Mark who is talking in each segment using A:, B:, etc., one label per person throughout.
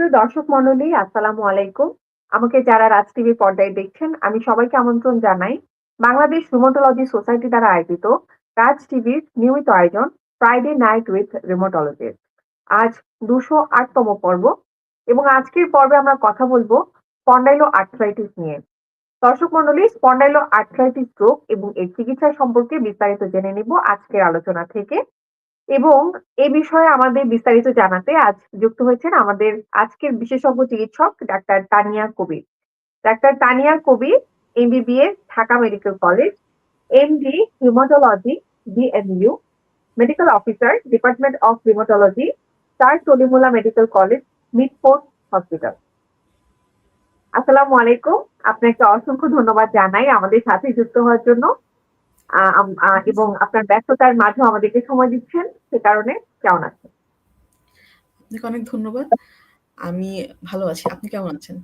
A: সুপ্রিয় দর্শক মণ্ডলী, আসসালামু আলাইকুম। আমাকে যারা রাজ টিভি পর্দায় দেখছেন, আমি সবাইকে আমন্ত্রণ জানাই। বাংলাদেশ রিমোটোলজি সোসাইটি দ্বারা আয়োজিত রাজ টিভির নিয়মিত আয়োজন ফ্রাইডে নাইট উইথ রিমোটোলজিস্ট আজ দুশো আটতম পর্ব এবং আজকের পর্বে আমরা কথা বলব স্পন্ডাইলো আর্থ্রাইটিস নিয়ে। দর্শক মন্ডলী স্পন্ডাইলো আর্থ্রাইটিস রোগ এবং এর চিকিৎসা সম্পর্কে বিস্তারিত জেনে নিব আজকের আলোচনা থেকে। এবং এ বিষয়ে আমাদের বিস্তারিত জানাতে আজ যুক্ত হয়েছেন আমাদের আজকের বিশেষজ্ঞ চিকিৎসক doctor Tania Kabir. Doctor Tania Kabir MBBS Dhaka medical college, MD, rheumatology D M U medical officer, department of rheumatology star Salimullah medical college Mitford hospital. আসসালামু আলাইকুম। আপনাকে অসংখ্য ধন্যবাদ জানাই আমাদের সাথে যুক্ত হওয়ার জন্য। এবং আপনার ব্যস্ততার মাঝেও আমাদেরকে সময় দিচ্ছেন সে কারণে কেমন আছেন?
B: আপনাকে অনেক ধন্যবাদ। আমি ভালো আছি। আপনি কেমন আছেন?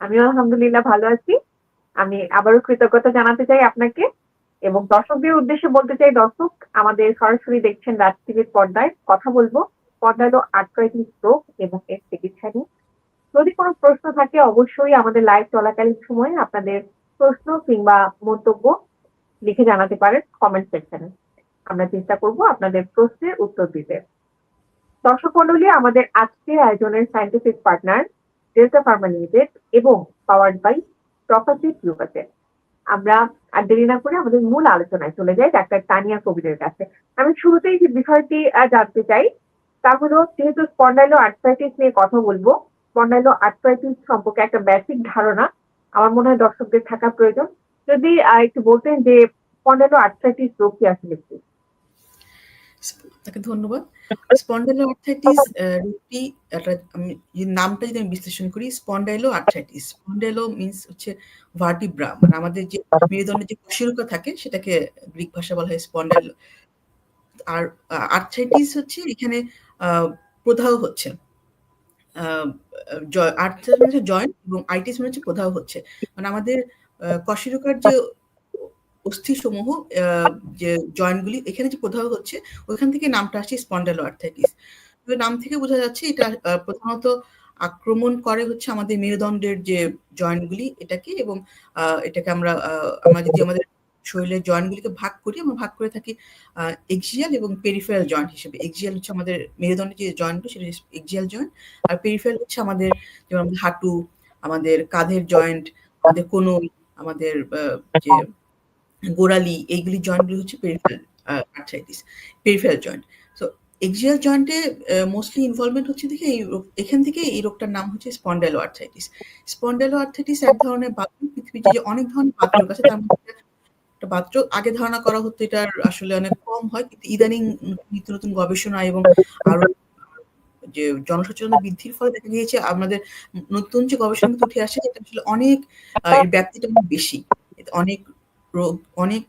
A: আমিও আলহামদুলিল্লাহ ভালো আছি। আমি আবারও কৃতজ্ঞতা জানাতে চাই আপনাকে এবং দর্শকদের উদ্দেশ্যে বলতে চাই দর্শক আমাদের সরাসরি দেখছেন রাজ টিভির পর্দায়। কথা বলব পর্দা হলো আর্থ্রাইটিস রোগ এবং এর চিকিৎসা নিয়ে যদি কোনো প্রশ্ন থাকে অবশ্যই আমাদের লাইভ চলাকালীন সময়ে আপনাদের প্রশ্ন কিংবা মন্তব্য লিখে জানাতে পারেন কমেন্ট সেকশনে আমরা চেষ্টা করব আপনাদের প্রশ্নের উত্তর দিতে। দর্শক মন্ডলী, আমাদের আজকের আয়োজনের scientific partner Delta Pharma Limited এবং পাওয়ার্ড বাই প্রপার্টি ইউকাতে আমরা আর দেরি না করে আমাদের মূল আলোচনায় চলে যাই ডাক্তার তানিয়া কবিরের কাছে। আমি শুরুতেই যে বিষয়টি জানতে চাই, তা হলো যেহেতু স্পন্ডাইলো আর্থ্রাইটিস নিয়ে কথা বলব স্পন্ডাইলো আর্থ্রাইটিস সম্পর্কে একটা বেসিক ধারণা, আমার মনে হয় দর্শকদের থাকা প্রয়োজন। যদি একটু বলতেন যে স্পন্ডাইলো আর্থ্রাইটিস রোগ কি আসলে কি?
B: আপনাকে ধন্যবাদ। আর্থ্রাইটিস রোগটি নামটা যদি আমি বিশ্লেষণ করি হচ্ছে ভার্টিব্রা মানে আমাদের যে মেরুদণ্ডের যে থাকে, সেটাকে গ্রিক ভাষা বলা হয় স্পন্ডাইলো আর আর্থ্রাইটিস হচ্ছে এখানে প্রদাহ হচ্ছে। আর্থ্রাইটিস মানে জয়েন্ট এবং আইটিস মানে হচ্ছে প্রদাহ হচ্ছে। মানে আমাদের কশেরুকার যে অস্থি সমূহ যে জয়েন্টগুলি, এখানে যে প্রধান হচ্ছে ওইখান থেকে নামটা আসছে স্পন্ডালো আর্থাইটিস নাম থেকে বোঝা যাচ্ছে এটা প্রধানত আক্রমণ করে হচ্ছে আমাদের মেরুদণ্ডের যে জয়েন্টগুলি, এটাকে এবং এটাকে আমরা আমরা যদি আমাদের শরীরের জয়েন্টগুলিকে ভাগ করি, আমরা ভাগ করে থাকি এক্সিয়াল এবং পেরিফেরাল জয়েন্ট হিসেবে। এক্সিয়াল হচ্ছে আমাদের মেরুদণ্ডের যে জয়েন্টগুলো, সেটা এক্সিয়াল জয়েন্ট, আর পেরিফেরাল হচ্ছে আমাদের, যেমন হাঁটু, আমাদের কাঁধের জয়েন্ট, আমাদের কোনোই আমাদের যে গোড়ালি, এইগুলি জয়েন্টগুলি হচ্ছে peripheral arthritis peripheral joint so axial জয়েন্টে মোস্টলি ইনভলভমেন্ট হচ্ছে দেখে এই এখান থেকে এই রোগটার নাম হচ্ছে স্পন্ডেলো আর্থ্রাইটিস স্পন্ডাইলো আর্থ্রাইটিস এক ধরনের বাত পৃথিবীতে যে অনেক ধরনের বাত রোগ আছে, তার মধ্যে একটা আগে ধারণা করা হতো এটার আসলে অনেক কম হয়, কিন্তু ইদানিং নিত্য নতুন গবেষণা এবং আরও যে জনসচেতনতা বৃদ্ধির ফলে দেখা গিয়েছে আমাদের নতুন যে গবেষণা উঠে আসে এটা আসলে অনেক আহ, ব্যাপ্তিটা অনেক বেশি। অনেক রোগ অনেক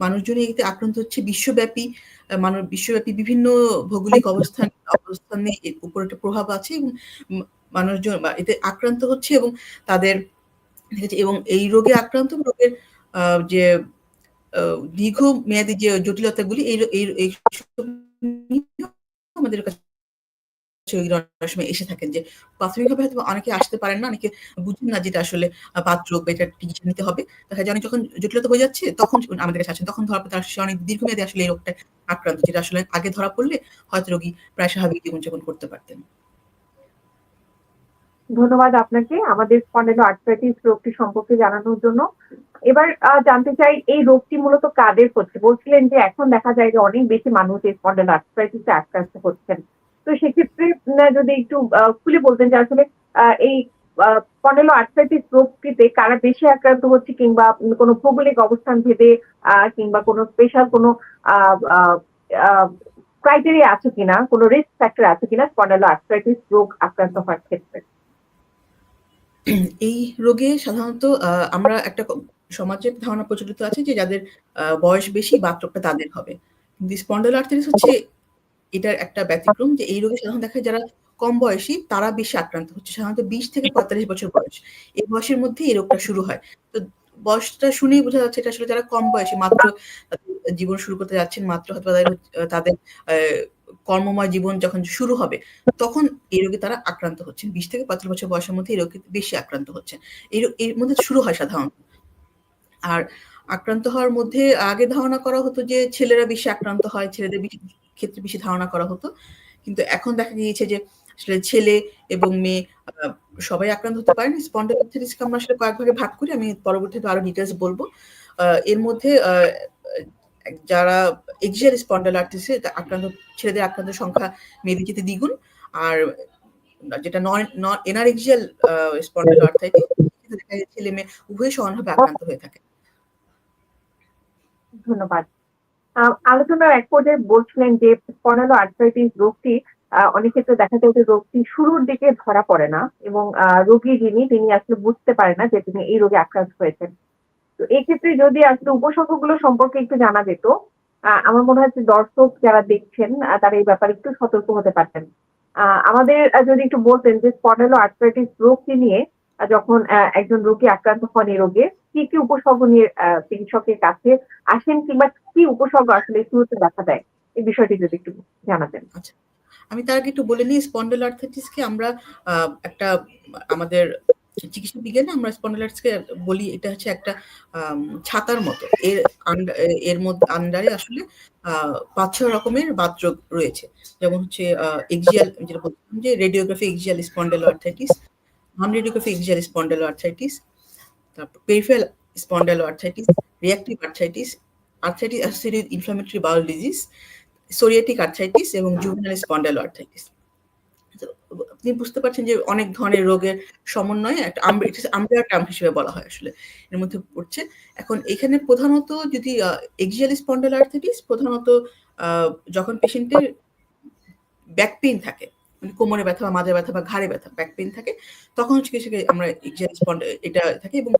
B: মানুষজনই এতে আক্রান্ত হচ্ছে। বিশ্বব্যাপী মানুষ বিশ্বব্যাপী বিভিন্ন ভৌগোলিক অবস্থান অবস্থানে এর উপর একটা প্রভাব আছে এবং মানুষজন এতে আক্রান্ত হচ্ছে এবং তাদের এবং এই রোগে আক্রান্ত রোগের যে আহ, দীর্ঘমেয়াদী যে জটিলতাগুলি এই আমাদের কাছে অনেক সময় এসে থাকেন যে প্রাথমিকভাবে হয়তো অনেকে আসতে পারেন না, অনেকে বুঝেন না যেটা আসলে পাত্র বা এটা চিকিৎসা নিতে হবে। দেখা যায় যখন জটিলতা হয়ে যাচ্ছে তখন আমাদের কাছে আসেন, তখন ধরা পড়ে তার অনেক দীর্ঘমেয়াদী আসলে এই রোগটা আক্রান্ত, যেটা আসলে আগে ধরা পড়লে হয়তো রোগী প্রায় স্বাভাবিক জীবনযাপন করতে পারতেন।
A: ধন্যবাদ আপনাকে আমাদের স্পন্ডাইলো আর্থ্রাইটিস রোগটি সম্পর্কে জানানোর জন্য। এবার জানতে চাই এই রোগটি মূলত কাদের হচ্ছে? বলছিলেন যে এখন দেখা যায় যে অনেক বেশি মানুষ এই স্পন্ডাইলো আর্থ্রাইটিসে আক্রান্ত হচ্ছেন। তো সেক্ষেত্রে যদি একটু খুলে বলতেন যে আসলে এই স্পন্ডাইলো আর্থ্রাইটিস রোগটিতে কারা বেশি আক্রান্ত হচ্ছে কিংবা কোনো ভৌগোলিক অবস্থান ভেদে কিংবা কোনো স্পেশাল কোনো ক্রাইটেরিয়া আছে কিনা, কোনো রিস্ক ফ্যাক্টর আছে কিনা স্পন্ডাইলো আর্থ্রাইটিস রোগ আক্রান্ত হওয়ার ক্ষেত্রে?
B: এই রোগে সাধারণত আমরা একটা ক- সমাজে ধারণা প্রচলিত আছে যে যাদের বয়স বেশি বাতরোগটা তাদের হবে। কিন্তু স্পন্ডালার্থাইটিস হচ্ছে এটার একটা ব্যতিক্রম যে এই রোগে সাধারণত দেখা যায় যারা কম বয়সী তারা বেশি আক্রান্ত হচ্ছে সাধারণত বিশ থেকে পঁয়তাল্লিশ বছর বয়স এই বয়সের মধ্যে এই রোগটা শুরু হয় তো বয়সটা শুনেই বোঝা যাচ্ছে এটা আসলে যারা কম বয়সী মাত্র জীবন শুরু করতে যাচ্ছেন মাত্র হয়তো তাদের তাদের কর্মময় জীবন যখন শুরু হবে তখন এই রোগে তারা আক্রান্ত হচ্ছেন। ২০ থেকে ৩৫ বছর বয়সের মধ্যে এই রোগে বেশি আক্রান্ত হচ্ছেন। এই এর মধ্যে শুরু হয় সাধারণত। আর আক্রান্ত হওয়ার মধ্যে আগে ধারণা করা হতো যে ছেলেরা বেশি আক্রান্ত হয়, ছেলেদের বেশি ক্ষেত্রে বেশি ধারণা করা হতো। কিন্তু এখন দেখা গিয়েছে যে আসলে ছেলে এবং মেয়ে সবাই আক্রান্ত হতে পারেন। স্পন্ডালাইটিসকে আমরা আসলে কয়েক ভাগে ভাগ করি। আমি পরবর্তীতে আরও ডিটেইলস বলব। এর মধ্যে যারা এক্সিয়াল স্পন্ডালাইটিস আক্রান্ত, ছেলেদের আক্রান্তের সংখ্যা মেয়েদের চাইতে দ্বিগুণ। আর যেটা নন নন এনারেক্সিয়াল স্পন্ডালাইটিস দেখা ছেলে-মেয়ে উভয়ই সমানভাবে আক্রান্ত হয়ে থাকে।
A: ধন্যবাদ। আলোচনার এক পর্যায়ে বলছিলেন যে স্পন্ডালোআর্থ্রাইটিস রোগটি আ অনেক ক্ষেত্রে দেখা যায় যে রোগটি শুরুর দিকে ধরা পড়ে না এবং রোগী যিনি তিনি আসলে বুঝতে পারে না যে তিনি এই রোগে আক্রান্ত হয়েছেন। তো এক্ষেত্রে যদি আসলে উপসর্গগুলো সম্পর্কে একটু জানা যেত, আমার মনে হয় দর্শক যারা দেখছেন তারা এই ব্যাপারে একটু সতর্ক হতে পারতেন। আমাদের যদি একটু বলতেন যে স্পন্ডালোআর্থ্রাইটিস রোগটি নিয়ে যখন একজন রোগী আক্রান্ত হন এই রোগে, কি, কি উপসর্গ নিয়ে চিকিৎসকের কাছে আসেন কিংবা কি উপসর্গ আসলে শুরুতে দেখা দেয়? এই বিষয়টি যদি একটু জানাতেন।
B: আচ্ছা। আমি তার আগে একটু বলে নিই স্পন্ডালাইটিস কে আমরা একটা আমাদের চিকিৎসা বিজ্ঞানে আমরা স্পন্ডালাইটিস কে বলি এটা হচ্ছে একটা ছাতার মতো। এর এর মধ্যে আন্ডারে আসলে আ ৫-৬ রকমের বাতরোগ রয়েছে। যেমন হচ্ছে এক্সিয়াল যেটা বলছিলাম যে radiography axial spondyloarthritis, non radiography axial spondyloarthritis, তারপর peripheral spondyloarthritis, reactive arthritis, arthritis associated inflammatory bowel disease, psoriatic arthritis এবং জুভেনাইল স্পন্ডালোআর্থ্রাইটিস। তো আপনি বুঝতে পারছেন যে অনেক ধরনের রোগের সমন্বয়ে একটা আম আমব্রেলা টার্ম হিসেবে বলা হয় আসলে। এর মধ্যে পড়ছে। এখন এখানে প্রধানত যদি এক্সিয়াল স্পন্ডালোআর্থ্রাইটিস প্রধানত আ যখন পেশেন্টের ব্যাক পেইন থাকে, মানে কোমরে ব্যথা বা মাঝে ব্যথা বা ঘাড়ে ব্যথা, ব্যাক পেন থাকে, তখন হচ্ছে গিয়ে আমরা এটা থাকে এবং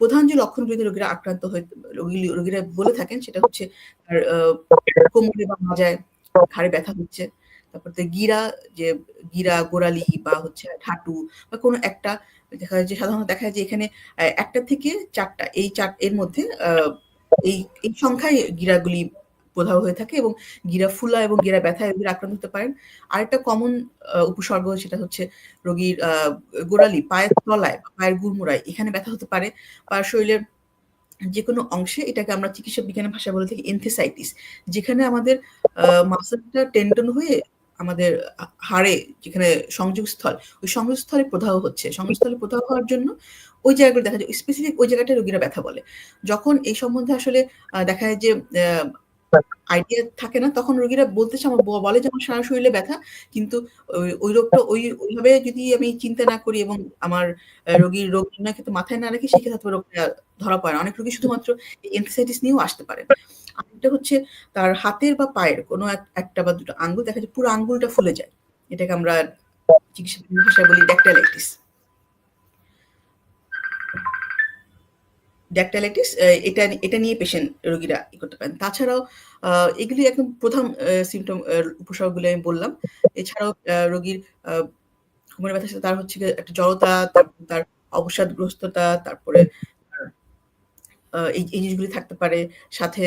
B: প্রধান যে লক্ষণগুলো রোগীরা আক্রান্ত হয়ে রোগী রোগীরা বলে থাকেন সেটা হচ্ছে তার কোমরে বা মাজায়, ঘাড়ে ব্যথা হচ্ছে। তারপর গিরা যে গিরা, গোড়ালি বা হচ্ছে হাঁটু বা কোনো একটা দেখা যায় যে সাধারণত দেখা যায় যে এখানে ১ থেকে চারটা এই চার এর মধ্যে এই সংখ্যায় গিরাগুলি প্রধান হয়ে থাকে এবং গিরা ফুলা এবং গিরা ব্যথায় রোগীরা আক্রান্ত হতে পারেন। আরেকটা কমন উপসর্গ সেটা হচ্ছে রোগীর গোড়ালি, পায়ের তলায়, পায়ের গুড়মুড়ায় এখানে ব্যথা হতে পারে। বা শরীরের যেকোনো অংশে এটাকে আমরা চিকিৎসা বিজ্ঞানের ভাষায় বলে থাকি এনথেসাইটিস। যেখানে আমাদের মাসলটা টেন্ডন হয়ে আমাদের হাড়ে যেখানে সংযোগস্থল, ওই সংযোগস্থলে প্রদাহ হচ্ছে। সংযোগস্থলে প্রদাহ হওয়ার জন্য ওই জায়গাগুলো দেখা যায় স্পেসিফিক ওই জায়গাটায় রোগীরা ব্যথা বলে। যখন এই সম্বন্ধে আসলে দেখা যায় যে আইডিয়া থাকে না তখন রোগীরা বলতে আমার বলে যে আমার সারা শরীরে ব্যথা। কিন্তু ওই, রোগটা ওই ওইভাবে যদি আমি চিন্তা না করি এবং আমার রোগীর রোগ ক্ষেত্রে মাথায় না রাখি সেক্ষেত্রে রোগটা ধরা পড়ে না। অনেক রোগী শুধুমাত্র এই এনথেসাইটিস নিয়েও আসতে পারেন। আরেকটা হচ্ছে তার হাতের বা পায়ের কোনো একটা বা দুটো আঙ্গুল দেখা যায় পুরো আঙ্গুলটা ফুলে যায়। এটাকে আমরা চিকিৎসা ভাষায় বলি ড্যাকটাইলাইটিস। ড্যাকটাইলাইটিস এটা এটা নিয়ে পেশেন্ট রোগীরা ই করতে পারেন। তাছাড়াও এগুলি একদম প্রধান আ উপসর্গগুলো আমি বললাম। এছাড়াও রোগীর আ কোমরে ব্যথার সাথে তার হচ্ছে একটা জড়তা, তার অবসাদগ্রস্ততা, তারপরে এই, জিনিসগুলি থাকতে পারে। সাথে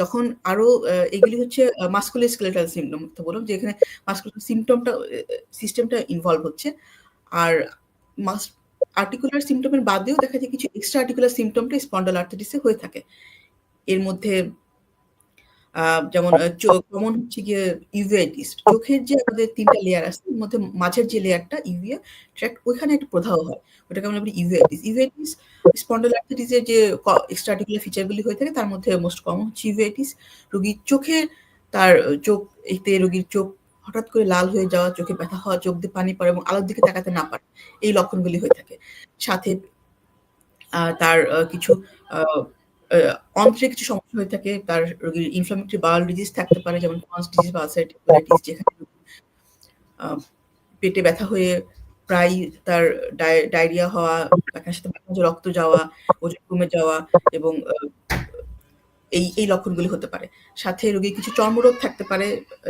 B: যখন আরও এগুলি হচ্ছে আ মাসকুলোস্কেলেটাল সিম্পটম তো বললাম যে এখানে মাসকুলার সিম্পটমটা সিস্টেমটা ইনভলভ হচ্ছে। আর মাস আর্টিকুলার সিম্পটম এর বাদেও দেখা যায় কিছু এক্সট্রা আর্টিকুলার সিম্পটমটা স্পন্ডালোআর্থ্রাইটিস এ হয়ে থাকে। এর মধ্যে যেমন কমন হচ্ছে গিয়ে ইউভেইটিস। চোখের যে আমাদের ৩ টা লেয়ার আছে, এর মধ্যে মাঝের যে লেয়ারটা ইউভিয়া ট্র্যাক্ট ওইখানে একটা প্রদাহ হয়। ওটাকে আমরা বলি। ইউভেইটিস স্পন্ডালোআর্থ্রাইটিস এর যে এক্সট্রা আর্টিকুলার ফিচার গুলি হয়ে থাকে, তার মধ্যে মোস্ট কমন হচ্ছে ইউভেইটিস। রোগীর চোখে তার, চোখ, এতে রোগীর চোখ হঠাৎ করে লাল হয়ে যাওয়া, চোখে ব্যথা হওয়া, চোখ দিয়ে পানি পড়া এবং আলোর দিকে তাকাতে না পারা। এই লক্ষণগুলি হয়ে থাকে। সাথে তার কিছু অন্ত্রে কিছু সমস্যা হয়ে থাকে। তার রোগীর ইনফ্লামেটরি বাউল ডিজিজ থাকতে পারে যেমন পেটে ব্যথা হয়ে প্রায়ই তার ডায় ডায়রিয়া হওয়া, পায়খানার সাথে রক্ত যাওয়া, ওজন কমে যাওয়া এবং এই, এই লক্ষণগুলি হতে পারে। সাথে রোগীর কিছু চর্মরোগ থাকতে পারে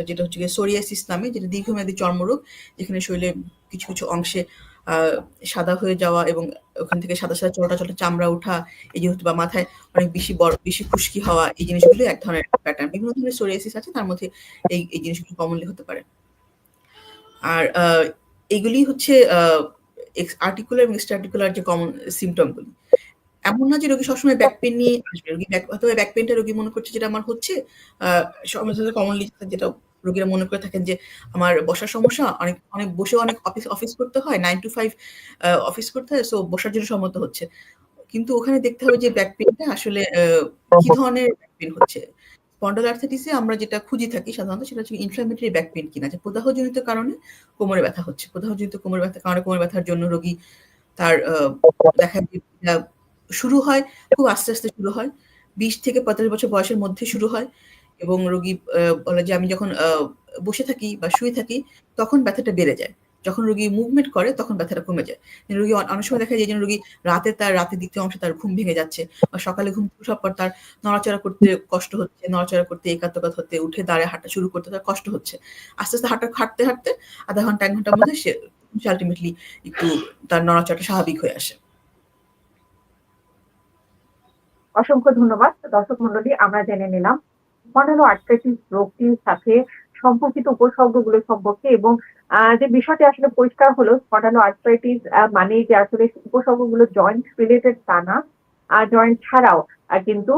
B: যেটা হচ্ছে সোরিয়াসিস নামে যেটা দীর্ঘমেয়াদী চর্মরোগ। যেখানে শরীরে কিছু, কিছু অংশে সাদা হয়ে যাওয়া এবং ওখান থেকে সাদা সাদা চলটা চলটা চামড়া ওঠা এই যে হতে বা মাথায় অনেক বেশি বড় বেশি খুশকি হওয়া এই জিনিসগুলো এক ধরনের প্যাটার্ন বিভিন্ন ধরনের সোরিয়াসিস আছে তার মধ্যে এই এই জিনিসগুলো কমনলি হতে পারে আর এগুলি হচ্ছে আর্টিকুলার এবং স্টার্টিকুলার যে কমন সিমটমগুলি এমন না যে রোগী সবসময় ব্যাক পেন নিয়ে আসবে। রোগী ব্যাক হয়তো ব্যাক পেনটা রোগী মনে করছে যেটা আমার হচ্ছে কমনলি যেটা রোগীরা মনে করে থাকেন যে আমার বসার সমস্যা অনেক অনেক বসে অনেক অফিস অফিস করতে হয় নাইন টু ফাইভ অফিস করতে হয় সো বসার জন্য সম্মত হচ্ছে। কিন্তু ওখানে দেখতে হবে যে ব্যাক পেনটা আসলে কি ধরনের ব্যাক পেন হচ্ছে? স্পন্ডালার্থাইটিসে আমরা যেটা খুঁজি থাকি সাধারণত সেটা হচ্ছে ইনফ্লামেটরি ব্যাক পেন কিনা যে প্রদাহজনিত কারণে কোমরে ব্যথা হচ্ছে। প্রদাহজনিত কোমরে ব্যথা কারণে কোমরে ব্যথার জন্য রোগী তার দেখা শুরু হয়, খুব আস্তে আস্তে শুরু হয়। বিশ থেকে পঁয়তাল্লিশ বছর বয়সের মধ্যে শুরু হয় এবং রোগী বলে যে আমি যখন বসে থাকি বা শুয়ে থাকি তখন ব্যথাটা বেড়ে যায়। যখন রোগী মুভমেন্ট করে তখন ব্যথাটা কমে যায়। রোগী অনেক সময় দেখা যায় যে রোগী রাতে তার রাতে দ্বিতীয় অংশে তার ঘুম ভেঙে যাচ্ছে বা সকালে ঘুম সব পর তার নড়াচড়া করতে কষ্ট হচ্ছে, নড়াচড়া করতে একাত্মকাত হতে, উঠে দাঁড়িয়ে হাঁটা শুরু করতে তার কষ্ট হচ্ছে। আস্তে আস্তে হাঁটা, হাঁটতে হাঁটতে আধা ঘণ্টা, এক ঘণ্টার মধ্যে সে আলটিমেটলি একটু তার নড়াচড়াটা স্বাভাবিক হয়ে আসে।
A: অসংখ্য ধন্যবাদ। দর্শক মন্ডলী আমরা জেনে নিলাম স্পন্ডালো আর্থ্রাইটিস রোগটির সাথে সম্পর্কিত উপসর্গগুলো সম্পর্কে এবং যে বিষয়টি আসলে পরিষ্কার হলো স্পন্ডালো আর্থ্রাইটিস মানে যে আসলে উপসর্গগুলো জয়েন্ট রিলেটেড তা না জয়েন্ট ছাড়াও কিন্তু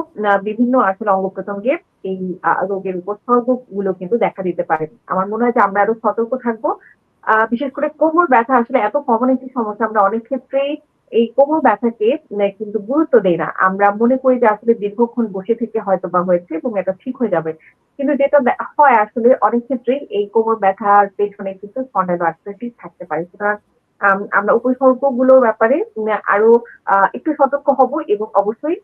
A: বিভিন্ন আসলে অঙ্গ প্রত্যঙ্গে এই রোগের উপসর্গগুলো কিন্তু দেখা দিতে পারে। আমার মনে হয় যে আমরা আরও সতর্ক থাকব। বিশেষ করে কোমর ব্যথা আসলে এত কমন একটি সমস্যা, আমরা অনেক ক্ষেত্রেই এই কোমর ব্যথাকে কিন্তু গুরুত্ব দেই না। আমরা মনে করি যে আসলে দীর্ঘক্ষণ বসে থেকে হয়তো বা হয়েছে এবং এটা ঠিক হয়ে যাবে। কিন্তু যেটা হয় আসলে অনেক ক্ষেত্রেই এই কোমর ব্যথার পেছনে কিন্তু স্পন্ডাইলোআর্থ্রাইটিস থাকতে পারে। সুতরাং আমরা উপসর্গগুলোর ব্যাপারে আরও একটু সতর্ক হব এবং অবশ্যই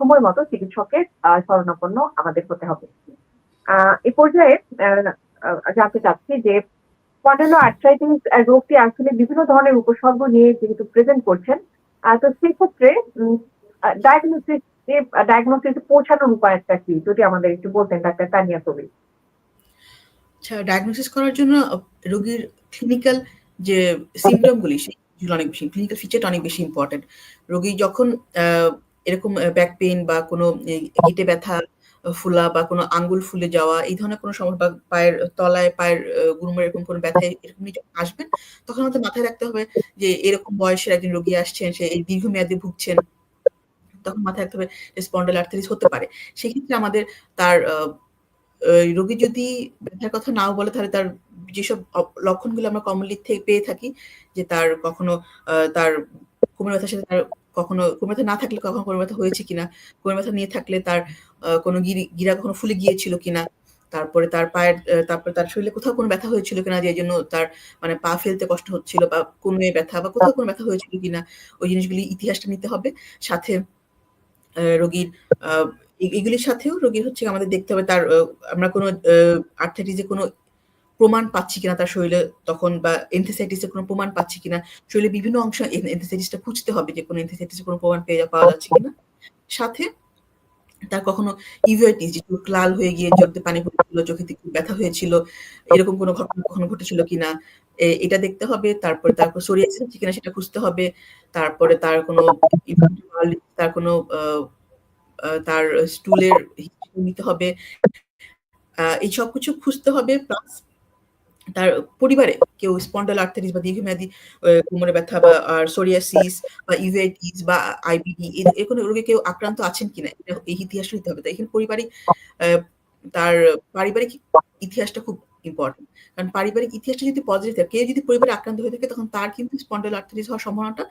A: সময় মতো চিকিৎসকের শরণাপন্ন আমাদের হতে হবে। এ পর্যায়ে জানতে চাচ্ছি যে স্পন্ডালো আর্থ্রাইটিস রোগটি আসলে বিভিন্ন ধরনের উপসর্গ নিয়ে যেহেতু প্রেজেন্ট করছেন তো সেই ক্ষেত্রে ডায়াগনোসিস ডায়াগনোসিস পৌঁছানোর উপায়টা কি? যদি আমাদের একটু বলতেন, ডাক্তার তানিয়া কবি
B: আচ্ছা ডায়াগনোসিস করার জন্য রোগীর ক্লিনিক্যাল যে সিমটমগুলি সেগুলো অনেক বেশি ক্লিনিক্যাল ফিচারটা অনেক বেশি ইম্পর্টেন্ট রোগী যখন এরকম ব্যাক পেইন বা কোনো গিটে ব্যথা ফুলা বা কোনো আঙ্গুল ফুলে যাওয়া, এই ধরনের কোনো সমস্যা বা পায়ের তলায় পায়ের গুরুমের এরকম কোনো ব্যথা এরকম আসবেন, তখন আমাদের মাথায় রাখতে হবে যে এরকম বয়সের একজন রোগী আসছেন, সে এই দীর্ঘমেয়াদে ভুগছেন, তখন মাথায় রাখতে হবে স্পন্ডাল আর্থারিস হতে পারে। সেক্ষেত্রে আমাদের তার রোগী যদি ব্যথার কথা নাও বলে, তাহলে তার যেসব লক্ষণগুলো আমরা কমনলি থেকে পেয়ে থাকি, যে তার কখনো তার কোমর ব্যথার সাথে তার কখনো কোমর ব্যথা না থাকলে কখনো কোমর ব্যথা হয়েছে কিনা? কোমর ব্যথা নিয়ে থাকলে তার কোনো গিরা কখনো ফুলে গিয়েছিল কিনা? তারপরে তার পায়ের তারপরে তার শরীরে কোথাও কোনো ব্যথা হয়েছিল কিনা যে জন্য তার মানে পা ফেলতে কষ্ট হচ্ছিল বা কোনো ব্যথা বা কোথাও কোনো ব্যথা হয়েছিল কিনা? ওই জিনিসগুলি ইতিহাসটা নিতে হবে। সাথে রোগীর এগুলির সাথেও রোগীর হচ্ছে আমাদের দেখতে হবে। তার আমরা কোনো আর্থাইটিসে কোনো প্রমাণ পাচ্ছি কিনা তার শরীরে তখন বা এনথেসাইটিসের কোনো প্রমাণ পাচ্ছি কিনা, শরীরে বিভিন্ন অংশ এনথেসাইটিসটা খুঁজতে হবে যে কোনো এনথেসাইটিসের কোনো প্রমাণ পেয়ে পাওয়া যাচ্ছে কিনা। সাথে তার কখনো ইভিআইটিস যে চোখ লাল হয়ে গিয়ে চোখে পানি পড়েছিল চোখে ব্যথা হয়েছিল, এরকম কোনো ঘটনা কখনো ঘটেছিল কিনা এটা দেখতে হবে, তারপরে তারপর সোরিয়াসিস আছে কিনা সেটা খুঁজতে হবে, তারপরে তার কোনো তার কোনো তার স্টুলের নিতে হবে এই সব কিছু খুঁজতে হবে প্লাস তার পরিবারে কেউ স্পন্ডাল আর্থারিস বা দীর্ঘমেয়াদী কোমরে ব্যথা বা সোরিয়াসিস বা ইউএটিস বা আইবিডি এর কোনো রোগে কেউ আক্রান্ত আছেন কিনা এই ইতিহাসটা নিতে হবে। তাই এখানে পারিবারিক তার পারিবারিক ইতিহাসটা খুব ইম্পর্টেন্ট কারণ পারিবারিক ইতিহাসটা যদি পজিটিভ থাকে, কেউ যদি পরিবারে আক্রান্ত হয়ে থাকে, তখন তার কিন্তু স্পন্ডাল আর্থারিস হওয়ার সম্ভাবনাটা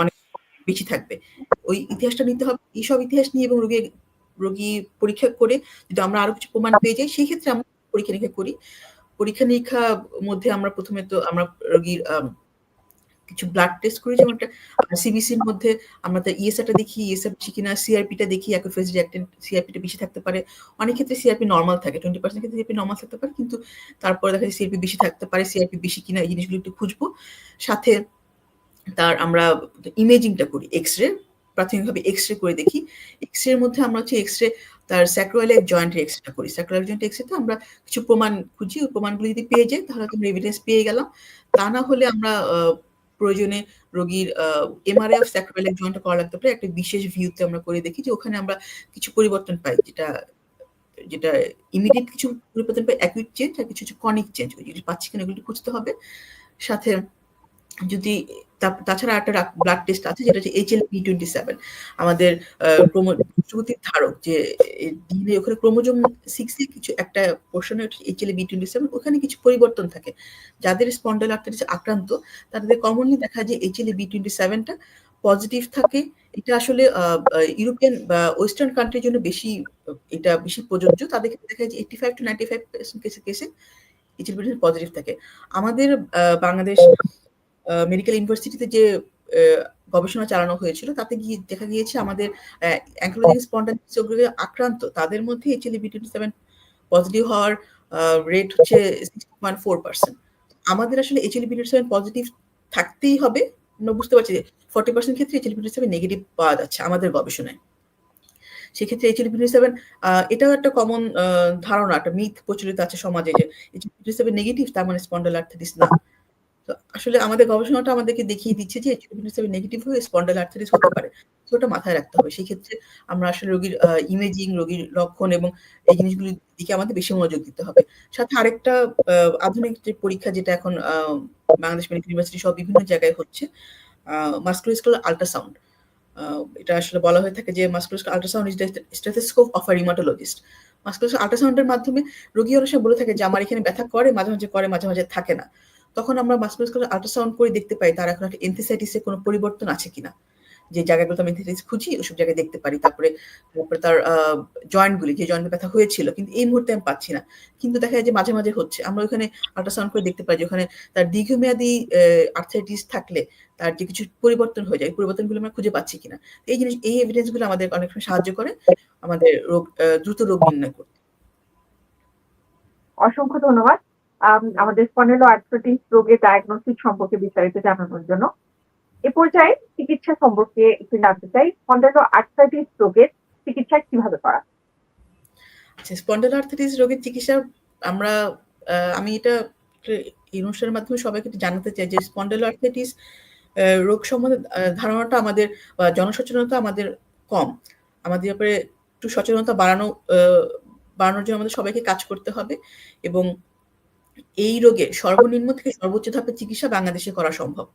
B: অনেক বেশি থাকবে। ওই ইতিহাসটা নিতে হবে। এইসব ইতিহাস নিয়ে এবং রোগী রোগী পরীক্ষা করে যদি আমরা আরও কিছু প্রমাণ পেয়ে যাই, সেই ক্ষেত্রে আমরা পরীক্ষা নিরীক্ষা করি। পরীক্ষা নিরীক্ষা মধ্যে আমরা প্রথমে তো আমরা রোগীর কিছু ব্লাড টেস্ট করি, যেমন একটা সিবিসির মধ্যে আমরা তো ইএসআটা দেখি ইএসআ বেশি কিনা সিআরপিটা দেখি অ্যাকোফেজ রিঅ্যাক্টেন্ট সিআরপিটা বেশি থাকতে পারে। অনেক ক্ষেত্রে সিআরপি নর্মাল থাকে টোয়েন্টি পার্সেন্ট ক্ষেত্রে সিআরপি নর্মাল থাকতে পারে, কিন্তু তারপরে দেখা যায় সিআরপি বেশি থাকতে পারে সিআরপি বেশি কিনা, এই জিনিসগুলো একটু খুঁজবো। সাথে তার আমরা ইমেজিংটা করি এক্স রে প্রাথমিকভাবে এক্স-রে করে দেখি। এক্স-রে এর মধ্যে আমরা হচ্ছে এক্স-রে তার স্যাক্রোইলিয়াক জয়েন্টের এক্স-রেটা করি। স্যাক্রোইলিয়াক জয়েন্ট এক্স-রেতে আমরা কিছু প্রমাণ খুঁজি। ওই প্রমাণগুলো যদি পেয়ে যাই তাহলে আমরা এভিডেন্স পেয়ে গেলাম। তা না হলে আমরা প্রয়োজনে রোগীর এমআরআই অফ স্যাক্রোইলিয়াক জয়েন্ট করা লাগতে পারে। একটা বিশেষ ভিউতে আমরা করে দেখি যে ওখানে আমরা কিছু পরিবর্তন পাই। যেটা যেটা ইমিডিয়েট কিছু পরিবর্তন পাই অ্যাকুইট চেঞ্জ আর কিছু, ক্রনিক চেঞ্জ। ওই জিনিস পাচ্ছি কিনা এগুলো খুঁজতে হবে। সাথে যদি তাছাড়া রা ব্লাড টেস্ট আছে যেটা হচ্ছে HLA-B27 আমাদের আ ক্রোমো বংশগতির ধারক যে ডিএনএ ওখানে ক্রোমোজোম 6 এ কিছু একটা পোরশন এ HLA-B27 ওখানে কিছু পরিবর্তন থাকে। যাদের স্পন্ডাইলাইটিস আক্রান্ত তাদের কমনলি দেখা যায় HLA-B27 টা পজিটিভ থাকে। এটা আসলে ইউরোপিয়ান বা ওয়েস্টার্ন কান্ট্রির জন্য বেশি এটা বেশি প্রযোজ্য। তাদের ক্ষেত্রে দেখা যায় যে 85-95% কেসে, কেসে HLA-B27 পজিটিভ থাকে। আমাদের বাংলাদেশ মেডিকেল ইউনিভার্সিটিতে যে গবেষণা চালানো হয়েছিল তাতে গিয়ে দেখা গিয়েছে আমাদের অ্যা অ্যাঙ্কিলোজিং আক্রান্ত তাদের মধ্যে HLA-B27 পজিটিভ হওয়ার রেট হচ্ছে 6.4% আমাদের আসলে HLA-B27 পজিটিভ থাকতেই হবে। বুঝতে পারছি যে 40% ক্ষেত্রে HLA-B27 নেগেটিভ পাওয়া যাচ্ছে আমাদের গবেষণায়। সেক্ষেত্রে HLA-B27 আ এটাও একটা কমন ধারণা, একটা মিথ প্রচলিত আছে সমাজে যে HLA-B27 নেগেটিভ তার মানে স্পন্ডাইলাইটিস না। আসলে আমাদের গবেষণাটা আমাদেরকে দেখিয়ে দিচ্ছে যে HLA-B27 নেগেটিভ হয়ে স্পন্ডাইলাইটিস হতে পারে। তো ওটা মাথায় রাখতে হবে। সেক্ষেত্রে আমরা আসলে রোগীর ইমেজিং, রোগীর লক্ষণ এবং এই জিনিসগুলির দিকে আমাদের বেশি মনোযোগ দিতে হবে। সাথে আরেকটা আধুনিক যে পরীক্ষা যেটা এখন বাংলাদেশ মেডিকেল ইউনিভার্সিটি সহ বিভিন্ন জায়গায় হচ্ছে মাসকুলোস্কেলার আল্ট্রাসাউন্ড। এটা আসলে বলা হয়ে থাকে যে musculoskeletal ultrasound the stethoscope of a rheumatologist. Musculoskeletal আল্ট্রাসাউন্ডের মাধ্যমে রোগী অনেক সময় বলে থাকে যে আমার এখানে ব্যথা করে, মাঝে, মাঝে করে, মাঝে, মাঝে থাকে না। তখন আমরা মাসকুলোস্কেলার আল্ট্রাসাউন্ড করে দেখতে পাই তার এখন একটা এনথিসাইটিস কোনো পরিবর্তন আছে কিনা। যে জায়গাগুলোতে আমি এনথিসাইটিস খুঁজি ওসব জায়গায় দেখতে পারি। তারপরে, তারপরে তার আ জয়েন্ট গুলি যে জয়েন্টে ব্যথা হয়েছিল কিন্তু এই মুহূর্তে আমি পাচ্ছি না। কিন্তু দেখা যায় যে মাঝে, মাঝে হচ্ছে। আমরা ওখানে আল্ট্রাসাউন্ড করে দেখতে পাই যে ওখানে তার দীর্ঘমেয়াদী এ আর্থ্রাইটিস থাকলে তার যে কিছু পরিবর্তন হয়ে যায়, পরিবর্তনগুলো আমরা খুঁজে পাচ্ছি কিনা। এই জিনিস এই এভিডেন্সগুলো আমাদের অনেক সময় সাহায্য করে আমাদের রোগ দ্রুত রোগ নির্ণয় করতে।
A: অসংখ্য ধন্যবাদ। আম, আমাদের স্পন্ডাইলোআর্থ্রাইটিস রোগের ডায়াগনোসিস সম্পর্কে বিস্তারিত জানানোর জন্য। এ পর্যায়ে চিকিৎসা সম্পর্কে একটু জানতে চাই। স্পন্ডাইলোআর্থ্রাইটিস রোগের চিকিৎসা কীভাবে করা?
B: আচ্ছা স্পন্ডাইলোআর্থ্রাইটিস রোগের চিকিৎসা আমরা আমি এটা এই অনুষ্ঠানের মাধ্যমে সবাইকে জানাতে চাই যে আ, রোগ সম্বন্ধে ধারণাটা আমাদের জনসচেতনতা আমাদের কম। আমাদের ব্যাপারে একটু সচেতনতা বাড়ানো বাড়ানোর জন্য আমাদের সবাইকে কাজ করতে হবে এবং এই রোগে সর্বনিম্ন থেকে সর্বোচ্চ ধাপের চিকিৎসা বাংলাদেশে করা সম্ভব।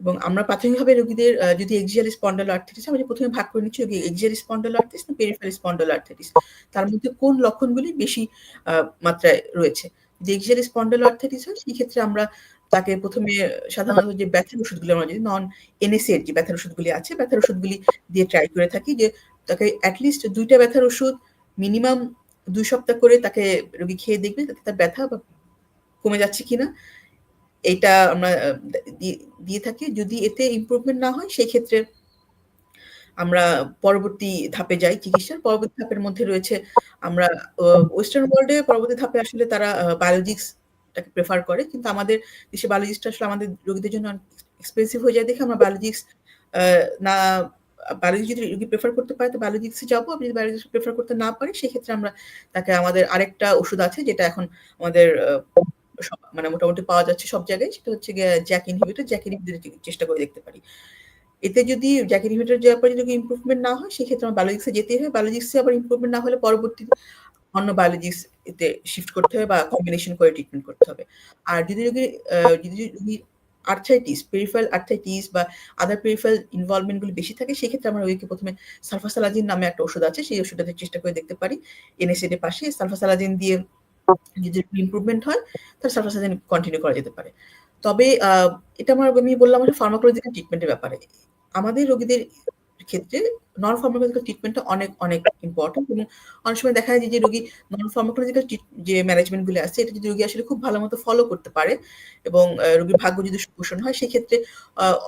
B: এবং আমরা প্রাথমিকভাবে রোগীদের যদি এক্সিয়াল স্পন্ডাইলোআর্থ্রাইটিস আমরা প্রথমে ভাগ করে নিচ্ছি এক্সিয়াল স্পন্ডাইলোআর্থ্রাইটিস না পেরিফেরাল স্পন্ডাইলোআর্থ্রাইটিস। তার মধ্যে কোন লক্ষণগুলি বেশি মাত্রায় রয়েছে। যদি এক্সিয়াল স্পন্ডাইলোআর্থ্রাইটিস হয় সেই ক্ষেত্রে আমরা তাকে প্রথমে সাধারণত যে ব্যথার ওষুধগুলো আমরা যদি নন NSAID যে ব্যথার ওষুধগুলি আছে, ব্যথার ওষুধগুলি দিয়ে ট্রাই করে থাকি যে তাকে এট লিস্ট ২ টা ব্যথার ওষুধ মিনিমাম দুই সপ্তাহ করে তাকে রোগী খেয়ে দেখবে যাতে তার ব্যথা বা কমে যাচ্ছে কিনা। এটা আমরা দিয়ে থাকি। যদি এতে ইমপ্রুভমেন্ট না হয়, সেক্ষেত্রে আমরা পরবর্তী ধাপে যাই চিকিৎসার। পরবর্তী ধাপের মধ্যে রয়েছে আমরা ওয়েস্টার্ন ওয়ার্লড পরবর্তী ধাপে আসলে তারা আ বায়োলজিক্স টাকে প্রেফার করে। কিন্তু আমাদের দেশে বায়োলজিক্সটা আসলে আমাদের রোগীদের জন্য এক্সপেন্সিভ হয়ে যায় দেখে আমরা বায়োলজিক্স না বায়োলজিক্স যদি রোগী প্রেফার করতে পারে, তো বায়োলজিক্স যাব। যদি বায়োলজিক্স প্রেফার করতে না পারে সেক্ষেত্রে আমরা তাকে আমাদের আরেকটা ওষুধ আছে, যেটা এখন আমাদের মানে মোটামুটি পাওয়া যাচ্ছে সব জায়গায়। সেটা হচ্ছে জ্যাক ইনহিবিটর। জ্যাক ইনহিবিটর চেষ্টা করে দেখতে পারি। এতে যদি জ্যাক ইনহিবিটর দেওয়ার পরে যদি ইমপ্রুভমেন্ট না হয় সেক্ষেত্রে আমার বায়োলজিক্স এ যেতেই হবে। বায়োলজিক্স আবার ইমপ্রুভমেন্ট না হলে পরবর্তীতে অন্য বায়োলজিক্স এতে শিফট করতে হবে বা কম্বিনেশন করে ট্রিটমেন্ট করতে হবে। আর যদি আ যদি রোগীর আর্থ্রাইটিস, পেরিফেরাল আর্থ্রাইটিস বা আদার পেরিফেরাল ইনভলভমেন্টগুলো বেশি থাকে সেক্ষেত্রে আমরা রোগীকে প্রথমে সালফাসালাজিন নামে একটা ওষুধ আছে। সেই ওষুধটা চেষ্টা করে দেখতে পারি। NSAID এর পাশে সালফাসালাজিন দিয়ে যদি ইমপ্রুভমেন্ট হয়, তাহলে সালফাসালাজিন কন্টিনিউ করা যেতে পারে। তবে এটা আমার আমি বললাম আসলে ফার্মাকোলজিক্যাল ট্রিটমেন্ট এর ব্যাপারে। আমাদের রোগীদের ক্ষেত্রে নন ফার্মাকোলজিক্যাল ট্রিটমেন্টটা অনেক, অনেক ইম্পোর্টেন্ট এবং অনেক সময় দেখা যায় যে রোগী নন ফার্মাকোলজিক্যাল যে ম্যানেজমেন্টগুলো আছে এটা যদি রোগী আসলে খুব ভালো মতো ফলো করতে পারে এবং রোগীর ভাগ্য যদি সুপোষণ হয় সেক্ষেত্রে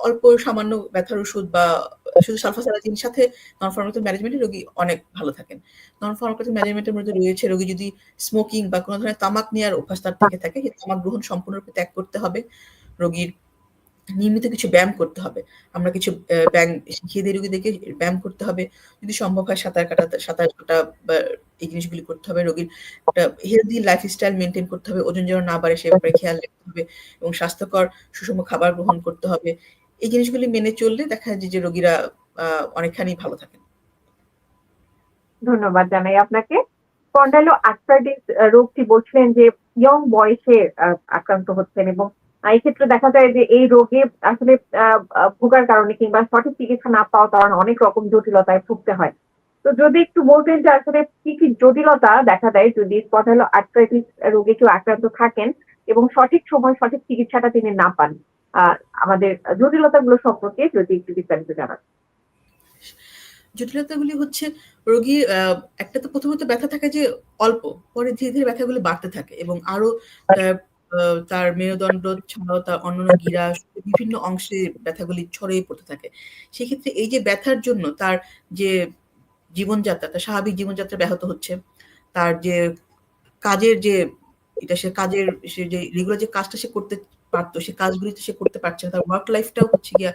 B: অল্প সামান্য ব্যথার ওষুধ বা শুধু সালফাসালাজিনের সাথে নন ফার্মাকোলজিক্যাল ম্যানেজমেন্ট রোগী অনেক ভালো থাকেন। নন ফার্মাকোলজিক্যাল ম্যানেজমেন্টের মধ্যে রয়েছে রোগী যদি স্মোকিং বা কোনো ধরনের তামাক নেওয়ার অভ্যাস তার থেকে থাকে তামাক গ্রহণ সম্পূর্ণরূপে ত্যাগ করতে হবে। রোগীর নিয়মিত কিছু ব্যায়াম করতে হবে। আমরা কিছু ব্যায়াম শিখিয়ে দিই ব্যায়াম করতে হবে। যদি সম্ভব হয় সাঁতার কাটাতে সাঁতার কাটা বা এই জিনিসগুলি করতে হবে। রোগীর একটা হেলথি লাইফস্টাইল মেনটেন করতে হবে। ওজন যেন না বাড়ে সে ব্যাপারে খেয়াল রাখতে হবে এবং স্বাস্থ্যকর, সুষম খাবার গ্রহণ করতে হবে। এই জিনিসগুলি মেনে চললে দেখা যায় যে রোগীরা অনেকখানি ভালো থাকেন।
A: ধন্যবাদ জানাই আপনাকে। স্পন্ডাইলো আর্থ্রাইটিস রোগটি বলছিলেন যে ইয়ং বয়সে আক্রান্ত হচ্ছেন এবং আ এক্ষেত্রে দেখা যায় যে এই রোগে আসলে ভোগার কারণে কিংবা সঠিক চিকিৎসা না পাওয়ার কারণে অনেক রকম জটিলতায় ভুগতে হয়। তো যদি একটু বলতেন যে আসলে কি, কি জটিলতা দেখা দেয় যদি স্পন্ডাইলো আর্থ্রাইটিস রোগে কেউ আক্রান্ত থাকেন এবং সঠিক সময় সঠিক চিকিৎসাটা তিনি না পান? আমাদের জটিলতাগুলো সম্পর্কে যদি একটু বিস্তারিত জানান।
B: জটিলতাগুলি হচ্ছে রোগী একটা তো প্রথমত ব্যথা থাকে যে অল্প। পরে ধীরে, ধীরে ব্যথাগুলো বাড়তে থাকে এবং আরও আ আ তার মেরুদণ্ড ছাড়াও তার অন্যান্য গিরা বিভিন্ন অংশে ব্যথাগুলি ছড়িয়ে পড়তে থাকে। সেক্ষেত্রে এই যে ব্যথার জন্য তার যে জীবনযাত্রা, তার স্বাভাবিক জীবনযাত্রা ব্যাহত হচ্ছে। তার যে কাজের যে এটা সে কাজের সে যে রেগুলার যে কাজটা সে করতে পারতো সে কাজগুলি সে করতে পারছে না। তার ওয়ার্ক লাইফ টাও হচ্ছে গিয়া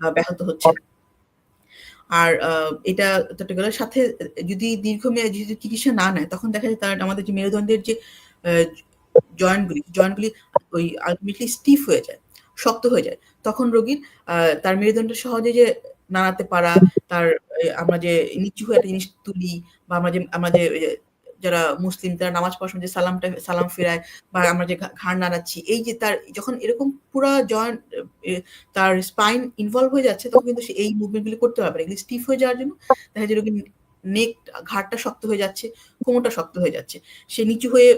B: ব্যাহত হচ্ছে। আর এটা সাথে যদি দীর্ঘমেয়াদী যদি চিকিৎসা না নেয় তখন দেখা যায় তার আমাদের যে মেরুদণ্ডের যে আ জয়েন্ট গুলি, জয়েন্ট গুলি ওই আল্টিমেটলি স্টিফ হয়ে যায়, শক্ত হয়ে যায়। তখন রোগীর তার মেরুদণ্ড সহজে যে নাড়াতে পারা, তার আমরা যে নিচু হয়ে একটা জিনিস তুলি বা আমরা যে আমরা যে যারা মুসলিম তারা নামাজ পড়ার সময় যে সালামটা সালাম ফেরায় বা আমরা যে ঘাড় নাড়াচ্ছি, এই যে তার যখন এরকম পুরা জয়েন্ট তার স্পাইন ইনভলভ হয়ে যাচ্ছে তখন কিন্তু সে এই মুভমেন্টগুলো করতে পারবে। এগুলি স্টিফ হয়ে যাওয়ার জন্য দেখা যায় রোগীর নেক ঘাড়টা শক্ত হয়ে যাচ্ছে, কোমরটা শক্ত হয়ে যাচ্ছে। সে নিচু হয়ে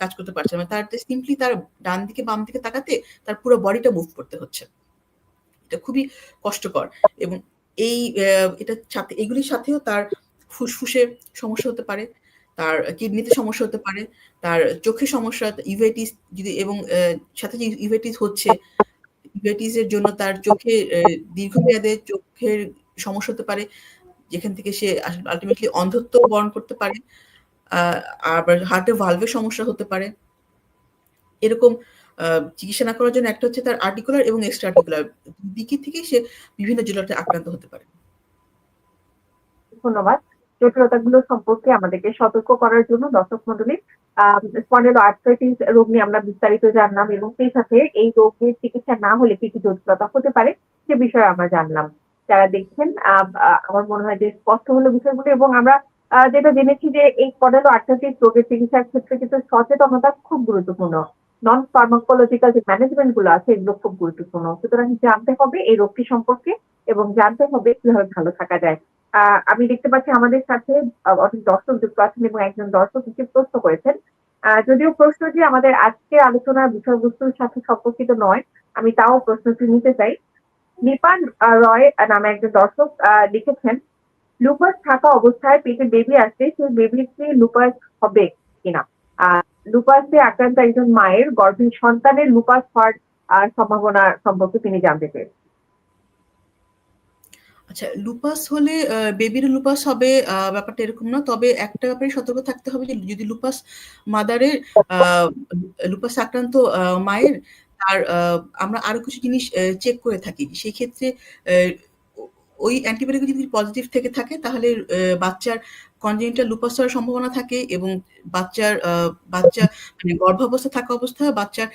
B: কাজ করতে পারছে না। তার সিম্পলি তার ডান দিকে বাম দিকে তাকাতে তার পুরো বডিটা মুভ করতে হচ্ছে। এটা খুবই কষ্টকর এবং এই এটার সাথে এগুলির সাথেও তার ফুসফুসে সমস্যা হতে পারে, তার কিডনিতে সমস্যা হতে পারে, তার চোখে সমস্যা, ইউভেটিস যদি এবং সাথে যে ইউভেটিস হচ্ছে, ইউভেটিস এর জন্য তার চোখে দীর্ঘমেয়াদে চোখের সমস্যা হতে পারে। যেখান থেকে সে আল্টিমেটলি অন্ধত্ব বরণ করতে পারে। আবার হার্টের ভালভের সমস্যা হতে পারে। এরকম চিকিৎসা না করার জন্য একটা হচ্ছে তার আর্টিকুলার এবং এক্সট্রা আর্টিকুলার দিকে থেকেই সে বিভিন্ন জটিলতায় আক্রান্ত হতে পারে।
A: ধন্যবাদ। জটিলতাগুলো সম্পর্কে আমাদেরকে সতর্ক করার জন্য দর্শক মন্ডলী আ স্পন্ডাইলো আর্থ্রাইটিস রোগ নিয়ে আমরা বিস্তারিত জানলাম এবং সেই সাথে এই রোগের চিকিৎসা না হলে কি, কি জটিলতা হতে পারে সে বিষয়ে আমরা জানলাম। যারা দেখছেন আমার মনে হয় যে স্পষ্ট হলো বিষয়গুলো এবং আমরা যেটা জেনেছি যে এই স্পন্ডাইলো আর্থ্রাইটিস রোগের চিকিৎসার ক্ষেত্রে কিন্তু সচেতনতা খুব গুরুত্বপূর্ণ। নন ফার্মাকোলজিক্যাল যে ম্যানেজমেন্টগুলো আছে এগুলো খুব গুরুত্বপূর্ণ। সুতরাং জানতে হবে এই রোগটি সম্পর্কে এবং জানতে হবে কীভাবে ভালো থাকা যায়। আমি দেখতে পাচ্ছি আমাদের সাথে অনেক দর্শক যুক্ত আছেন এবং একজন দর্শক কিছু প্রশ্ন করেছেন। যদিও প্রশ্নটি আমাদের আজকের আলোচনার বিষয়বস্তুর সাথে সম্পর্কিত নয়, আমি তাও প্রশ্নটি নিতে চাই। নিপান আ রয় নামে একজন দর্শক লিখেছেন, লুপাস থাকা অবস্থায় পেটে বেবি আসলে সেই বেবির লুপাস হবে কিনা? লুপাসে আক্রান্ত একজন মায়ের গর্ভে সন্তানের লুপাস হওয়ার সম্ভাবনা সম্পর্কে তিনি জানতে চেয়েছেন।
B: আচ্ছা লুপাস হলে বেবির লুপাস হবে ব্যাপারটা এরকম না। তবে একটা ব্যাপারে সতর্ক থাকতে হবে যে যদি লুপাস মাদার এর লুপাস আক্রান্ত মায়ের তার, আ, আমরা আরও কিছু জিনিস চেক করে থাকি। সেক্ষেত্রে এ ও ওই অ্যান্টিবডি যদি পজিটিভ থেকে থাকে, তাহলে বাচ্চার কনজেনিটাল লুপাস হওয়ার সম্ভাবনা থাকে এবং বাচ্চার বাচ্চা মানে গর্ভাবস্থায় থাকা অবস্থায় বাচ্চার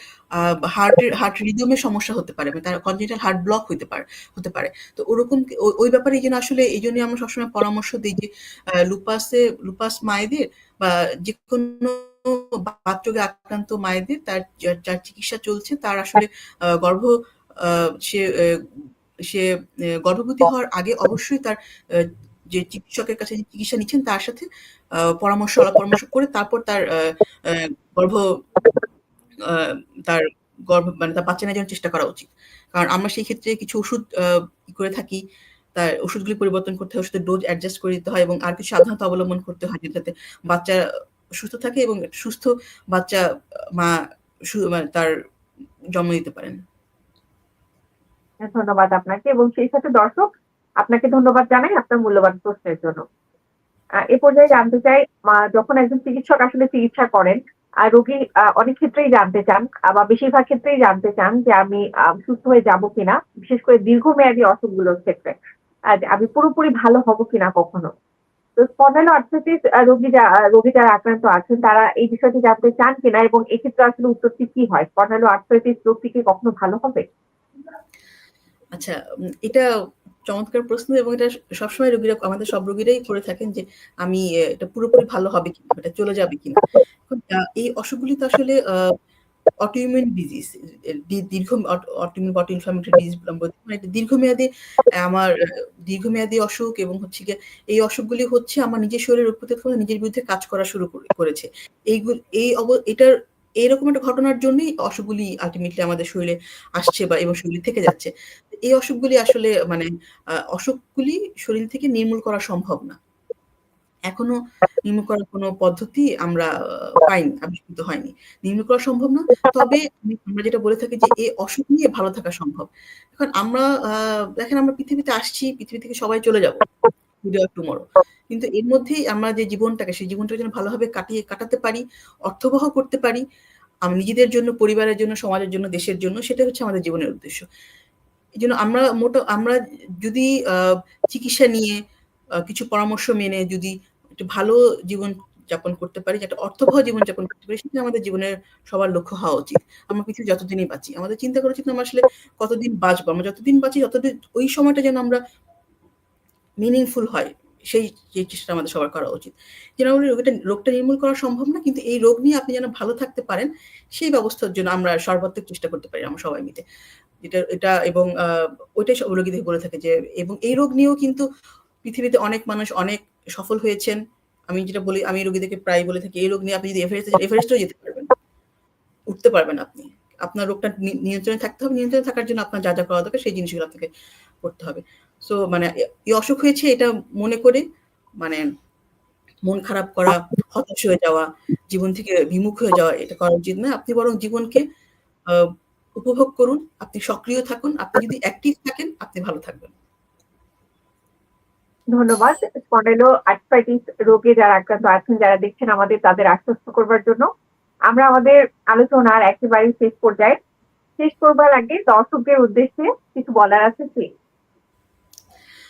B: হার্টের হার্ট রিদম এর সমস্যা হতে পারে। তার কনজেনিটাল হার্ট ব্লক হতে পারে হতে পারে। তো ওরকম ওই ব্যাপারে এইজন্য আসলে এইজন্যই আমরা সবসময় পরামর্শ দিই যে লুপাসে লুপাস মায়েদের বা যেকোনো বাতরোগে আক্রান্ত মায়েদের তার যার, চিকিৎসা চলছে তার আসলে গর্ভ সে সে গর্ভবতী হওয়ার আগে অবশ্যই তার যে চিকিৎসকের কাছে চিকিৎসা নিচ্ছেন তার সাথে পরামর্শ পরামর্শ করে তারপর তার গর্ভ তার গর্ভ মানে তার বাচ্চা নেওয়ার চেষ্টা করা উচিত। কারণ আমরা সেই ক্ষেত্রে কিছু ওষুধ করে থাকি। তার ওষুধগুলি পরিবর্তন করতে হয়, ওষুধের ডোজ অ্যাডজাস্ট করে দিতে হয় এবং আর কিছু সাবধানতা অবলম্বন করতে হয় যাতে বাচ্চা সুস্থ থাকে এবং সুস্থ বাচ্চা মা মানে তার জন্ম দিতে পারেন।
A: ধন্যবাদ আপনাকে এবং সেই সাথে দর্শক আপনাকে ধন্যবাদ জানাই আপনার মূল্যবান প্রশ্নের জন্য। এ পর্যায়ে জানতে চাই যখন একজন চিকিৎসক আসলে চিকিৎসা করেন, আর রোগী অনেক ক্ষেত্রেই জানতে চান বা বেশিরভাগ ক্ষেত্রেই জানতে চান যে আমি সুস্থ হয়ে যাব কিনা বিশেষ করে দীর্ঘমেয়াদী অসুখগুলোর ক্ষেত্রে আমি পুরোপুরি ভালো হব কিনা কখনো স্পন্ডাইলো আর্থ্রাইটিস রোগী রোগী যারা আক্রান্ত আছেন তারা এই বিষয়টি জানতে চান কিনা এবং এক্ষেত্রে আসলে উত্তরটি কি হয়? স্পন্ডাইলো আর্থ্রাইটিস রোগটি কি কখনো ভালো হবে?
B: আচ্ছা এটা চমৎকার প্রশ্ন এবং এটা সবসময় রোগীরা আমাদের সব রোগীরাই করে থাকেন যে আমি এটা পুরোপুরি ভালো হবে কিনা এটা চলে যাবে কিনা। আহ, এই অসুখগুলি তো আসলে অটোইমিউন ডিজিজ দীর্ঘ অটোইমিউন অটো ইনফ্লামেটরি ডিজিজ মানে দীর্ঘমেয়াদী, আমার দীর্ঘমেয়াদী অসুখ এবং হচ্ছে গিয়ে এই অসুখগুলি হচ্ছে আমার নিজের শরীরের নিজের বিরুদ্ধে কাজ করা শুরু করে- করেছে। এইগুলো এই এটার এইরকম একটা ঘটনার জন্যই অসুখগুলি আলটিমেটলি আমাদের শরীরে আসছে বা এবং শরীরে থেকে যাচ্ছে। এই অসুখগুলি আসলে মানে অসুখগুলি শরীর থেকে নির্মূল করা সম্ভব না। এখনও নির্মূল করার কোনো পদ্ধতি আমরা পাইনি, আবিষ্কৃত হয়নি। নির্মূল করা সম্ভব না। তবে আমরা যেটা বলে থাকি যে, এই অসুখ নিয়ে ভালো থাকা সম্ভব। এখন আমরা দেখেন আমরা পৃথিবীতে আসছি, পৃথিবী থেকে সবাই চলে যাব কিন্তু এর মধ্যেই আমরা যে জীবনটাকে, সেই জীবনটাকে যেন ভালোভাবে কাটিয়ে, কাটাতে পারি, অর্থবহ করতে পারি, আমি, নিজেদের জন্য, পরিবারের জন্য, সমাজের জন্য, দেশের জন্য সেটা হচ্ছে আমাদের জীবনের উদ্দেশ্য। এই জন্য আমরা মোটা, আমরা যদি চিকিৎসা নিয়ে কিছু পরামর্শ মেনে যদি একটু ভালো জীবন যাপন করতে পারি যেটা অর্থবহ জীবন যাপন করতে পারি সেটা আমাদের জীবনের সবার লক্ষ্য হওয়া উচিত। আমরা পৃথিবী যতদিনই বাঁচি, আমাদের চিন্তা করা উচিত আমরা আসলে কতদিন বাঁচবো, আমরা যতদিন বাঁচি ততদিন ওই সময়টা যেন আমরা মিনিংফুল হয়, সেই চেষ্টা আমাদের সবার করা উচিত। যেন রোগটা রোগটা নির্মূল করা সম্ভব না, কিন্তু এই রোগ নিয়ে আপনি যেন ভালো থাকতে পারেন, সেই ব্যবস্থার জন্য আমরা সর্বাত্মক চেষ্টা করতে পারি আমরা সবাই মিলে। এটা এটা এবং ওইটাই সব রোগীদের বলে থাকে যে, এবং এই রোগ নিয়েও কিন্তু পৃথিবীতে অনেক মানুষ অনেক সফল হয়েছেন, আমি যেটা বলি, আমি রোগীদেরকে প্রায় বলে থাকি, এই রোগ নিয়ে আপনি যদি এভারেস্টে যেতে পারবেন। উঠতে পারবেন আপনি। আপনার রোগটা নিয়ন্ত্রণে থাকতে হবে, নিয়ন্ত্রণে থাকার জন্য আপনার যা যা করা দরকার, সেই জিনিসগুলো আপনাকে করতে হবে। সো মানে এই অসুখ হয়েছে এটা মনে করে মানে মন খারাপ করা, হতাশ হয়ে যাওয়া, জীবন থেকে বিমুখ হয়ে যাওয়া, এটা করা উচিত না আপনি বরং জীবনকে উপভোগ করুন, আপনি সক্রিয় থাকুন, আপনি যদি অ্যাক্টিভ থাকেন, আপনি ভালো থাকবেন।
A: ধন্যবাদ। স্পন্ডাইলো আর্থ্রাইটিস রোগে যারা আক্রান্ত আছেন যারা দেখছেন আমাদের তাদের আশ্বস্ত করবার জন্য। আমরা আমাদের আলোচনার একেবারে শেষ পর্যায়ে। শেষ করবার আগে দর্শকদের উদ্দেশ্যে কিছু বলার আছে কি?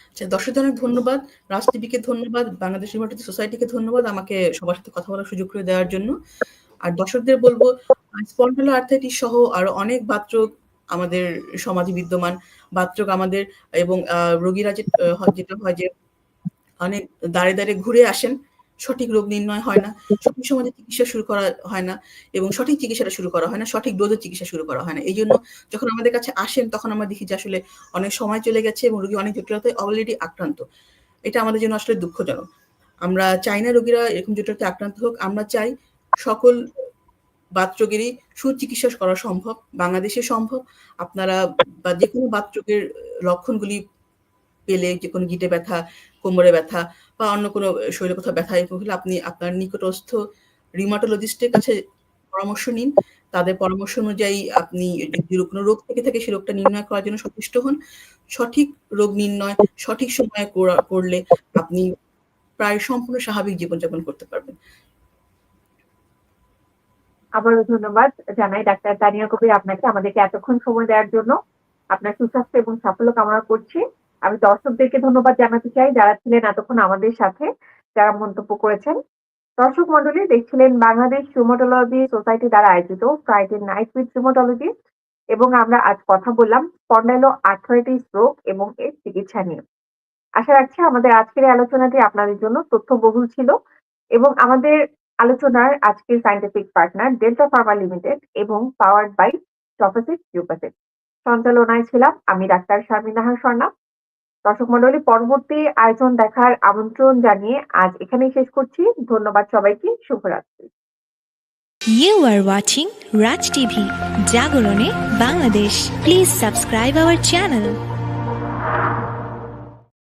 B: আচ্ছা, দর্শকদের অনেক ধন্যবাদ। রাজ টিভিকে ধন্যবাদ বাংলাদেশ রিমোটেড সোসাইটিকে ধন্যবাদ আমাকে সবার সাথে কথা বলার সুযোগ করে দেওয়ার জন্য। আর দর্শকদের বলব স্পন্ডালো আর্থাইটিস সহ আরও অনেক বাত্রক আমাদের সমাজে বিদ্যমান বাত্রক আমাদের এবং রোগীরা যেটা হয় যে অনেক দাঁড়ে দাঁড়ে ঘুরে আসেন, সঠিক রোগ নির্ণয় হয় না, সঠিক সমাজে চিকিৎসা শুরু করা হয় না এবং সঠিক চিকিৎসাটা শুরু করা হয় না, সঠিক ডোজের চিকিৎসা শুরু করা হয় না। এই জন্য যখন আমাদের কাছে আসেন, তখন আমরা দেখি যে আসলে অনেক সময় চলে গেছে এবং রোগী অনেক জটিলতায় অলরেডি আক্রান্ত। এটা আমাদের জন্য আসলে দুঃখজনক। আমরা চাই না রোগীরা এরকম জটিলতায় আক্রান্ত হোক, আমরা চাই সকল বাতরোগেরই সুচিকিৎসা করা সম্ভব, বাংলাদেশে সম্ভব। আপনারা বা যে কোনো বাতরোগের লক্ষণগুলি পেলে যে কোনো গিটে ব্যথা কোমরে ব্যথা বা অন্য কোনো শরীরে কোথাও ব্যথা হলে আপনি আপনার নিকটস্থ রিমাটোলজিস্টের কাছে পরামর্শ নিন। তাদের পরামর্শ অনুযায়ী আপনি যদি কোনো রোগ থেকে থাকে সেই রোগটা নির্ণয় করার জন্য সচেষ্ট হন। সঠিক রোগ নির্ণয়, সঠিক সময়ে করলে আপনি প্রায় সম্পূর্ণ স্বাভাবিক জীবনযাপন করতে পারবেন।
A: আবারও ধন্যবাদ জানাই ডাক্তার তানিয়া কবির আপনাকে। আমাদেরকে এতক্ষণ সময় দেওয়ার জন্য আপনার সুস্বাস্থ্য এবং সাফল্য কামনা করছি। আমি দর্শকদেরকে ধন্যবাদ জানাতে চাই যারা ছিলেন এতক্ষণ আমাদের সাথে, যারা মন্তব্য করেছেন। দর্শক মন্ডলী দেখছিলেন বাংলাদেশ রুমাটোলজি সোসাইটি দ্বারা আয়োজিত ফ্রাইডে নাইট উইথ রুমাটোলজি এবং আমরা আজ কথা বললাম স্পন্ডাইলো আর্থ্রাইটিস রোগ এবং এর চিকিৎসা নিয়ে। আশা রাখছি আমাদের আজকের আলোচনাটি আপনাদের জন্য তথ্যবহুল ছিল এবং আমাদের আলোচনার আজকের scientific partner Delta Pharma Limited এবং পাওয়ার্ড বাই ইউপাসিক সঞ্চালনায় ছিলাম আমি ডাক্তার শারমিনাহার স্বর্ণা দর্শক মন্ডলী পরবর্তী আয়োজন দেখার আমন্ত্রণ জানিয়ে আজ এখানেই শেষ করছি ধন্যবাদ সবাইকে শুভরাত্রি
C: You are watching Raj TV, Jagorone, Bangladesh. Please subscribe our channel.